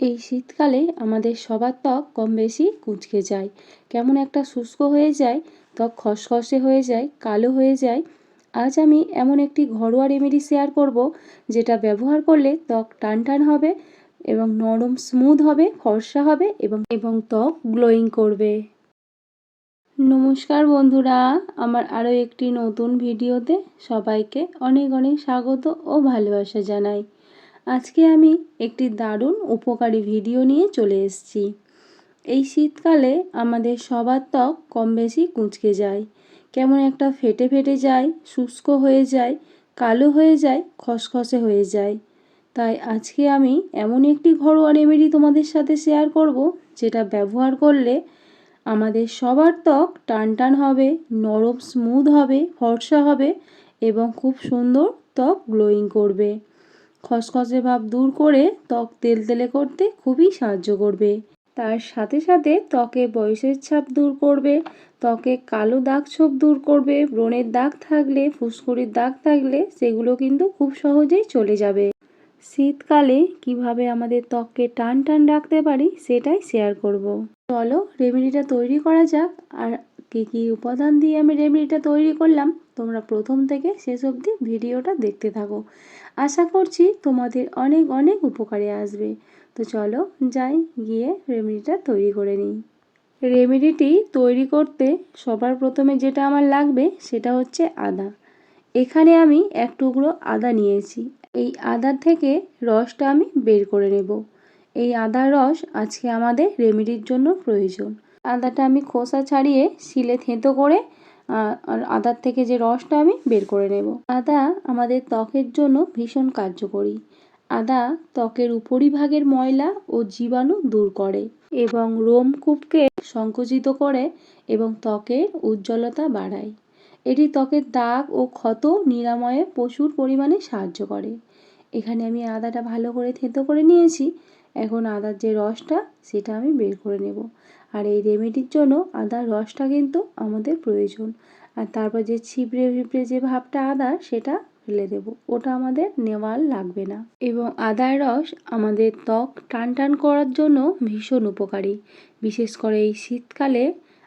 এই শীতকালে আমাদের সবার ত্বক কম বেশি কুঁচকে যায়। কেমন একটা শুষ্ক হয়ে যায়, ত্বক খসখসে হয়ে যায়, কালো হয়ে যায়। আজ আমি এমন একটি ঘরোয়া রেমেডি শেয়ার করব, যেটা ব্যবহার করলে ত্বক টান টান হবে এবং নরম স্মুথ হবে, ফর্সা হবে এবং এবং ত্বক গ্লোয়িং করবে। নমস্কার বন্ধুরা, আমার আরও একটি নতুন ভিডিওতে সবাইকে অনেক অনেক স্বাগত ও ভালোবাসা জানাই। আজকে আমি একটি দারুণ উপকারী ভিডিও নিয়ে চলে এসেছি। এই শীতকালে আমাদের সবার ত্বক কম বেশি কুঁচকে যায়। কেমন একটা ফেটে ফেটে যায়, শুষ্ক হয়ে যায়, কালো হয়ে যায়, খসখসে হয়ে যায়। তাই আজকে আমি এমন একটি ঘরোয়া রেমেডি তোমাদের সাথে শেয়ার করব, যেটা ব্যবহার করলে আমাদের সবার ত্বক টান টান হবে, নরম স্মুথ হবে, ফর্সা হবে এবং খুব সুন্দর ত্বক গ্লোয়িং করবে। খসখসে ভাব দূর করে ত্বক তেলতেলে করতে খুবই সাহায্য করবে তার সাথে সাথে ত্বকে বয়সের ছাপ দূর করবে, ত্বকে কালো দাগ ছোপ দূর করবে, ব্রণের দাগ থাকলে, ফুসকুড়ির দাগ থাকলে সেগুলো কিন্তু খুব সহজেই চলে যাবে শীতকালে কীভাবে আমাদের ত্বককে টান টান রাখতে পারি সেটাই শেয়ার করব। চলো রেমেডিটা তৈরি করা যাক আর কী কী উপাদান দিয়ে আমি রেমেডিটা তৈরি করলাম, তোমরা প্রথম থেকে শেষ অবধি ভিডিওটা দেখতে থাকো। আশা করছি তোমাদের অনেক অনেক উপকারে আসবে। তো চলো যাই গিয়ে রেমেডিটা তৈরি করে নিই। রেমেডিটি তৈরি করতে সবার প্রথমে যেটা আমার লাগবে সেটা হচ্ছে আদা। এখানে আমি এক টুকরো আদা নিয়েছি। এই আদার থেকে রসটা আমি বের করে নেব। এই আদার রস আজকে আমাদের রেমেডির জন্য প্রয়োজন। আদাটা আমি খোসা ছাড়িয়ে শিলে থেঁতো করে আদার থেকে যে রসটা আমি বের করে নেব। আদা আমাদের ত্বকের জন্য ভীষণ কার্যকরী। আদা ত্বকের উপরিভাগের ময়লা ও জীবাণু দূর করে এবং রোমকূপকে সংকুচিত করে এবং ত্বকের উজ্জ্বলতা বাড়ায়। এটি ত্বকের দাগ ও ক্ষত নিরাময়ে প্রচুর পরিমাণে সাহায্য করে। এখানে আমি আদাটা ভালো করে থেঁতো করে নিয়েছি। এখন আদার যে রসটা, সেটা আমি বের করে নেব। আর এই রেমেডির জন্য আদার রসটা কিন্তু আমাদের প্রয়োজন। আর তারপর যে ছিপড়ে ফিপড়ে যে ভাবটা আদার, সেটা ফেলে দেব। ওটা আমাদের নেওয়ার লাগবে না। এবং আদার রস আমাদের ত্বক টান টান করার জন্য ভীষণ উপকারী। বিশেষ করে এই শীতকালে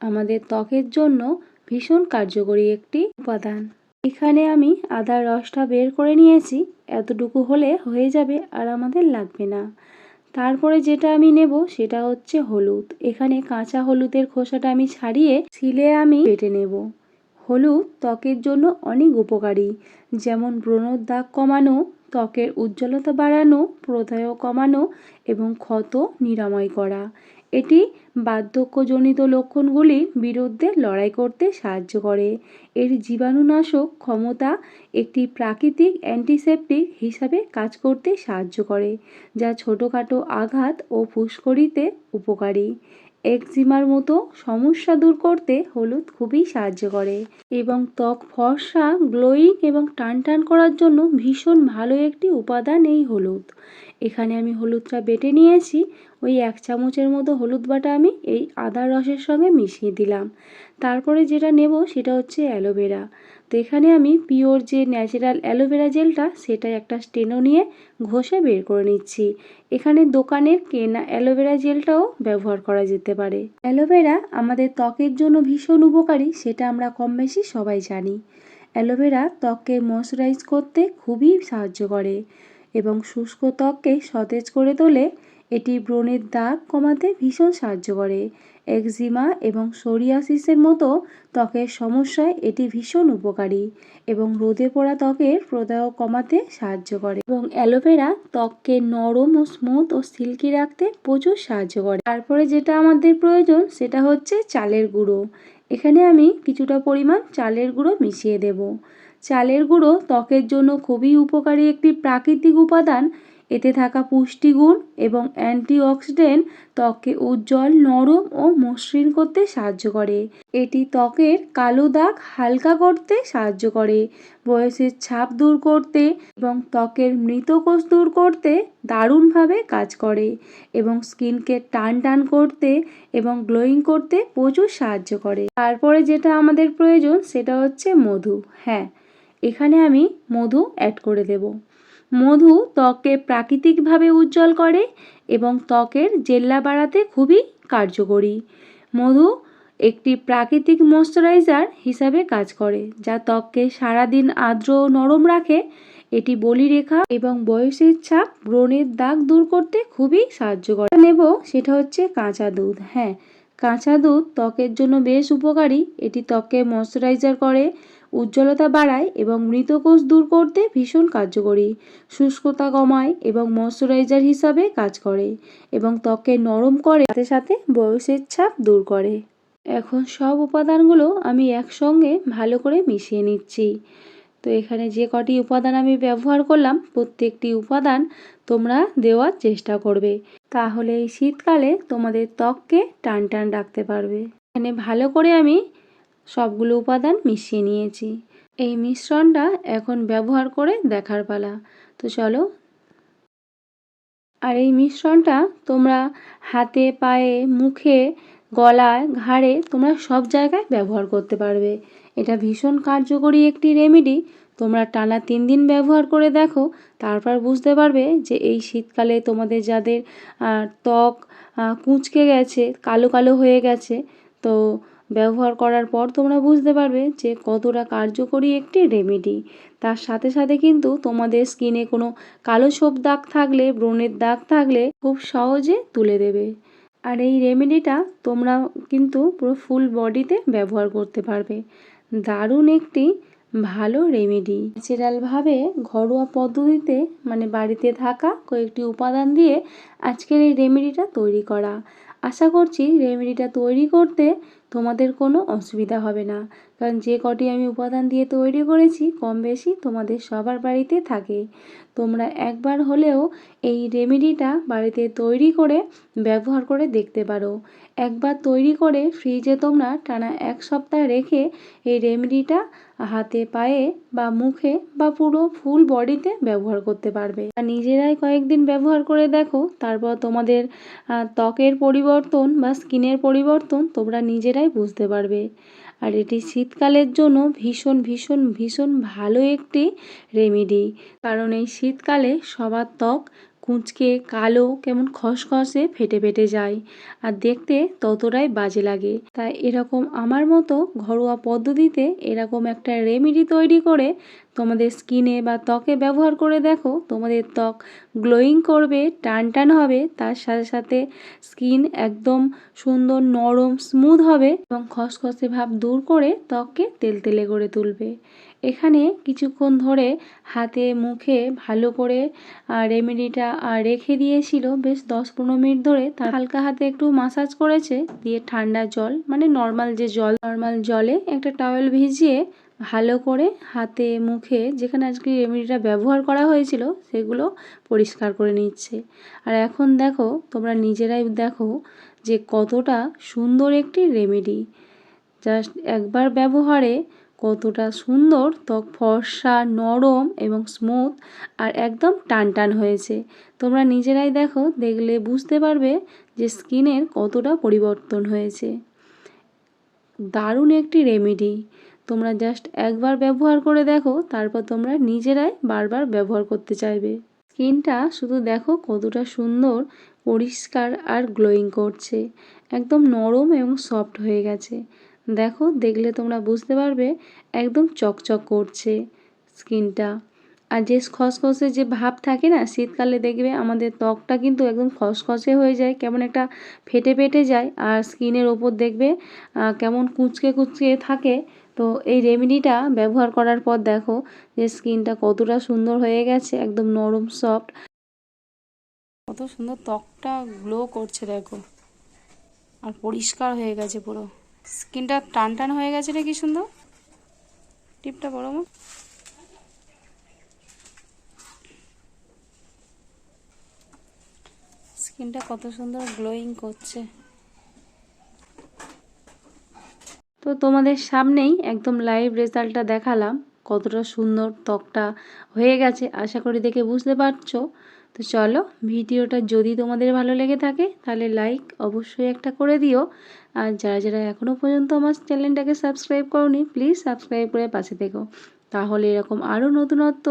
আমাদের ত্বকের জন্য ভীষণ কার্যকরী একটি উপাদান। এখানে আমি আদার রসটা বের করে নিয়েছি। এতটুকু হলে হয়ে যাবে আর আমাদের লাগবে না। তারপরে যেটা আমি নেব সেটা হচ্ছে হলুদ। এখানে কাঁচা হলুদের খোসাটা আমি ছাড়িয়ে ছিলে আমি কেটে নেব। হলুদ ত্বকের জন্য অনেক উপকারী। যেমন ব্রণর দাগ কমানো, ত্বকের উজ্জ্বলতা বাড়ানো প্রদায় কমানো এবং ক্ষত নিরাময় করা। এটি বার্ধক্যজনিত লক্ষণগুলির বিরুদ্ধে লড়াই করতে সাহায্য করে। এর জীবাণুনাশক ক্ষমতা একটি প্রাকৃতিক অ্যান্টিসেপটিক হিসাবে কাজ করতে সাহায্য করে, যা ছোটোখাটো আঘাত ও ফুসকড়িতে উপকারী। একজিমার মতো সমস্যা দূর করতে হলুদ খুবই সাহায্য করে এবং ত্বক ফর্সা, গ্লোয়িং এবং টান টান করার জন্য ভীষণ ভালো একটি উপাদান এই হলুদ। এখানে আমি হলুদটা বেটে নিয়েছি। ওই এক চামচের মতো হলুদ বাটা আমি এই আদার রসের সঙ্গে মিশিয়ে দিলাম। তারপরে যেটা নেব সেটা হচ্ছে অ্যালোভেরা। তো এখানে আমি পিওর যে ন্যাচারাল অ্যালোভেরা জেলটা সেটা একটা স্টেনো নিয়ে ঘষে বের করে নিচ্ছি। এখানে দোকানের কেনা অ্যালোভেরা জেলটাও ব্যবহার করা যেতে পারে। অ্যালোভেরা আমাদের ত্বকের জন্য ভীষণ উপকারী, সেটা আমরা কম বেশি সবাই জানি। অ্যালোভেরা ত্বককে ময়শ্চারাইজ করতে খুবই সাহায্য করে এবং শুষ্ক ত্বককে সতেজ করে তোলে এটি ব্রণের দাগ কমাতে ভীষণ সাহায্য করে। একজিমা এবং সোরিয়াসিসের মতো ত্বকের সমস্যায় এটি ভীষণ উপকারী এবং রোদে পড়া ত্বকের প্রদাহ কমাতে সাহায্য করে এবং অ্যালোভেরা ত্বককে নরম ও স্মুথ ও সিল্কি রাখতে প্রচুর সাহায্য করে। তারপরে যেটা আমাদের প্রয়োজন সেটা হচ্ছে চালের গুঁড়ো। এখানে আমি কিছুটা পরিমাণ চালের গুঁড়ো মিশিয়ে দেব। চালের গুঁড়ো ত্বকের জন্য খুবই উপকারী একটি প্রাকৃতিক উপাদান এতে থাকা পুষ্টিগুণ এবং অ্যান্টিঅক্সিডেন্ট ত্বককে উজ্জ্বল, নরম ও মসৃণ করতে সাহায্য করে। এটি ত্বকের কালো দাগ হালকা করতে সাহায্য করে, বয়সের ছাপ দূর করতে এবং ত্বকের মৃতকোষ দূর করতে দারুণভাবে কাজ করে এবং স্কিনকে টান টান করতে এবং গ্লোয়িং করতে প্রচুর সাহায্য করে। তারপরে যেটা আমাদের প্রয়োজন সেটা হচ্ছে মধু। হ্যাঁ এখানে আমি মধু অ্যাড করে দেব। মধু ত্বককে প্রাকৃতিকভাবে উজ্জ্বল করে এবং ত্বকের জেল্লা বাড়াতে খুবই কার্যকরী। মধু একটি প্রাকৃতিক ময়শ্চারাইজার হিসাবে কাজ করে, যা ত্বককে সারাদিন আর্দ্র নরম রাখে। এটি বলিরেখা এবং বয়সের ছাপ ব্রণের দাগ দূর করতে খুবই সাহায্য করে। নেব, সেটা হচ্ছে কাঁচা দুধ। হ্যাঁ কাঁচা দুধ ত্বকের জন্য বেশ উপকারী। এটি ত্বককে ময়শ্চারাইজার করে উজ্জ্বলতা বাড়ায় এবং মৃতকোষ দূর করতে ভীষণ কার্যকরী। শুষ্কতা কমায় এবং ময়শ্চারাইজার হিসাবে কাজ করে এবং ত্বককে নরম করে সাথে সাথে বয়সের ছাপ দূর করে। এখন সব উপাদানগুলো আমি একসঙ্গে ভালো করে মিশিয়ে নিচ্ছি। তো এখানে যে কটি উপাদান আমি ব্যবহার করলাম, প্রত্যেকটি উপাদান তোমরা দেওয়ার চেষ্টা করবে। তাহলে এই শীতকালে তোমাদের ত্বককে টান টান রাখতে পারবে। এখানে ভালো করে আমি সবগুলো উপাদান মিশিয়ে নিয়েছি। এই মিশ্রণটা এখন ব্যবহার করে দেখার পালা। তো চলো। আর এই মিশ্রণটা তোমরা হাতে, পায়ে, মুখে, গলায়, ঘাড়ে তোমরা সব জায়গায় ব্যবহার করতে পারবে। এটা ভীষণ কার্যকরী একটি রেমেডি। তোমরা টানা তিন দিন ব্যবহার করে দেখো, তারপর বুঝতে পারবে যে এই শীতকালে তোমাদের যাদের ত্বক কুঁচকে গেছে, কালো কালো হয়ে গেছে, তো ব্যবহার করার পর তোমরা বুঝতে পারবে যে কতটা কার্যকরী একটি রেমেডি তার সাথে সাথে কিন্তু তোমাদের স্কিনে কোনো কালো ছোপ দাগ থাকলে, ব্রণের দাগ থাকলে খুব সহজে তুলে দেবে। আর এই রেমেডিটা তোমরা কিন্তু পুরো ফুল বডিতে ব্যবহার করতে পারবে। দারুণ একটি ভালো রেমেডি ন্যাচারালভাবে ঘরোয়া পদ্ধতিতে মানে বাড়িতে থাকা কয়েকটি উপাদান দিয়ে আজকের এই রেমেডিটা তৈরি করা। আশা করছি রেমেডিটা তৈরি করতে তোমাদের কোনো অসুবিধা হবে না। কারণ যে কটি আমি উপাদান দিয়ে তৈরি করেছি, কম বেশি তোমাদের সবার বাড়িতে থাকে। তোমরা একবার হলেও এই রেমেডিটা বাড়িতে তৈরি করে ব্যবহার করে দেখতে পারো। একবার তৈরি করে ফ্রিজে তোমরা টানা এক সপ্তাহ রেখে এই রেমেডিটা হাতে, পায়ে বা মুখে বা পুরো ফুল বডিতে ব্যবহার করতে পারবে। আর নিজেরাই কয়েকদিন ব্যবহার করে দেখো, তারপর তোমাদের ত্বকের পরিবর্তন বা স্কিনের পরিবর্তন তোমরা নিজেরাই বুঝতে পারবে। আর এটি শীতকালের জন্য ভীষণ ভীষণ ভীষণ ভালো একটি রেমেডি কারণ এই শীতকালে সবার ত্বক কুঁচকে কালো কেমন খসখসে ফেটে ফেটে যায়। আর দেখতে ততটাই বাজে লাগে। তাই এরকম আমার মতো ঘরোয়া পদ্ধতিতে এরকম একটা রেমেডি তৈরি করে তোমাদের স্কিনে বা ত্বকে ব্যবহার করে দেখো, তোমাদের ত্বক গ্লোয়িং করবে, টান টান হবে, তার সাথে সাথে স্কিন একদম সুন্দর নরম স্মুথ হবে এবং খসখসে ভাব দূর করে ত্বককে তেলতেলে করে তুলবে। এখানে কিছুক্ষণ ধরে হাতে মুখে ভালো করে রেমেডিটা রেখে দিয়েছিল। বেশ দশ পনেরো মিনিট ধরে তার হালকা হাতে একটু মাসাজ করেছে, দিয়ে ঠান্ডা জল মানে নর্মাল যে জল নর্মাল জলে একটা টাওয়েল ভিজিয়ে ভালো করে হাতে মুখে যেখানে আজকে রেমেডিটা ব্যবহার করা হয়েছিল, সেগুলো পরিষ্কার করে নিচ্ছে। আর এখন দেখো, তোমরা নিজেরাই দেখো যে কতটা সুন্দর একটি রেমেডি। জাস্ট একবার ব্যবহারে কতটা সুন্দর ত্বক ফর্সা, নরম এবং স্মুথ আর একদম টান টান হয়েছে। তোমরা নিজেরাই দেখো, দেখলে বুঝতে পারবে যে স্কিনের কতটা পরিবর্তন হয়েছে। দারুণ একটি রেমেডি তোমরা জাস্ট একবার ব্যবহার করে দেখো, তারপর তোমরা নিজেরাই বারবার ব্যবহার করতে চাইবে। স্কিনটা শুধু দেখো কতটা সুন্দর, পরিষ্কার আর গ্লোয়িং করছে। একদম নরম এবং সফট হয়ে গেছে। দেখো, দেখলে তোমরা বুঝতে পারবে, একদম চকচক করছে স্কিনটা। আর যে খসখসে যে ভাব থাকে না, শীতকালে দেখবে আমাদের ত্বকটা কিন্তু একদম খসখসে হয়ে যায়, কেমন একটা ফেটে ফেটে যায়। আর স্কিনের ওপর দেখবে কেমন কুঁচকে কুচকে থাকে। তো এই রেমেডিটা ব্যবহার করার পর দেখো যে স্কিনটা কতটা সুন্দর হয়ে গেছে, একদম নরম, সফট। কত সুন্দর ত্বকটা গ্লো করছে, দেখো। আর পরিষ্কার হয়ে গেছে পুরো। স্কিনটা টান টান হয়ে গেছে রে কি সুন্দর। টিপটা বড় মা। স্কিনটা কত সুন্দর গ্লোয়িং করছে। তো তোমাদের সামনেই একদম লাইভ রেজাল্টটা দেখালাম, কতটা সুন্দর ত্বকটা হয়ে গেছে, আশা করি দেখে বুঝতে পারছ। তো চলো ভিডিওটা যদি তোমাদের ভালো লেগে থাকে, তাহলে লাইক অবশ্যই একটা করে দিও। আর যারা যারা এখনও পর্যন্ত আমার চ্যানেলটাকে সাবস্ক্রাইব করনি প্লিজ সাবস্ক্রাইব করে পাশে থেকো। তাহলে এরকম আরও নতুনত্ব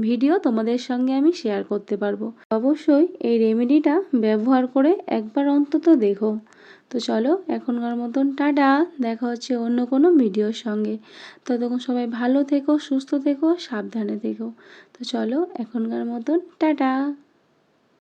ভিডিও তোমাদের সঙ্গে আমি শেয়ার করতে পারব। অবশ্যই এই রেমেডিটা ব্যবহার করে একবার অন্তত দেখো। তো চলো, এখনকার মতন টাটা, দেখা হচ্ছে অন্য কোনো ভিডিওর সঙ্গে। তো তখন সবাই ভালো থেকো, সুস্থ থেকো, সাবধানে থেকো। তো চলো, এখনকার মতন টাটা।